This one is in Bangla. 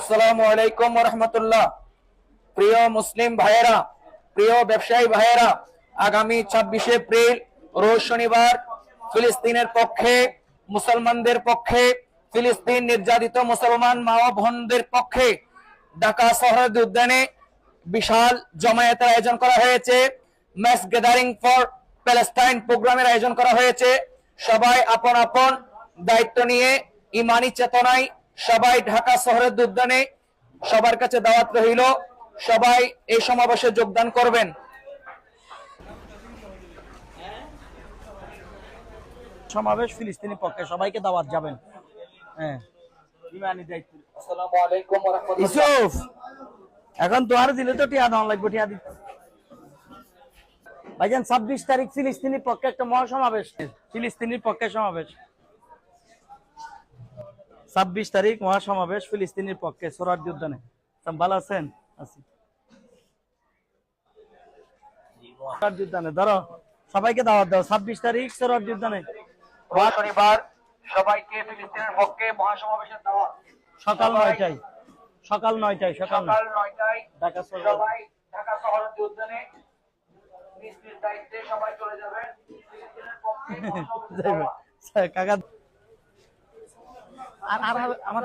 আসসালামু আলাইকুম রহমতুল্লাহ প্রিয় মুসলিম ভাইয়েরা, প্রিয় ব্যবসায়ী ভাইয়েরা, আগামী ছাব্বিশে এপ্রিল, রোজ শনিবার, ফিলিস্তিনের পক্ষে, মুসলমানদের পক্ষে, ফিলিস্তিন নির্যাতিত মুসলমান মা বোনদের পক্ষে ঢাকা শহরের উদ্যানে বিশাল জমায়েতের আয়োজন করা হয়েছে। ম্যাচ গ্যাদারিং ফর প্যালেস্টাইন প্রোগ্রামের আয়োজন করা হয়েছে। সবাই আপন আপন দায়িত্ব নিয়ে, ইমানি চেতনায় সবাই ঢাকা শহরের উদ্যানে সবার কাছে দাওয়াত রইল। সবাই এই সমাবেশে যোগদান করবেন। সমাবেশ ফিলিস্তিনি পক্ষে সবাইকে দাওয়াত যাবেন। হ্যাঁ। ইমানি দায়িত্ব। আসসালামু আলাইকুম ওয়া রাহমাতুল্লাহ ইসুফ এখন তো আর দিলে তো টিয়া দেওয়া লাগবে টিয়া দিতে। ভাইজান ছাব্বিশ তারিখ ফিলিস্তিনির পক্ষে একটা মহাসমাবেশ। ফিলিস্তিনির পক্ষে সমাবেশ। ছাব্বিশ তারিখ মহাসমাবেশ ফিলিস্তিনির পক্ষে সোরার উদ্যানে ভালো আছেন? আছি। উদ্যানে ধরো সবাইকে দাওয়াত দাও। ছাব্বিশ তারিখ উদ্যানে শনিবার সবাইকে ফিলিস্তিনের পক্ষে মহাসমাবেশের দাওয়াত। সকাল নয়টায়। সকাল নয়টায় সকাল নয়টায় ঢাকা সবাই ঢাকা শহরের উদ্যানে নিজ নিজ দায়িত্বে সবাই চলে যাবেন ফিলিস্তিনের পক্ষে মহাসমাবেশের যাইবে। দাওয়াত। কাকা আর আর আমার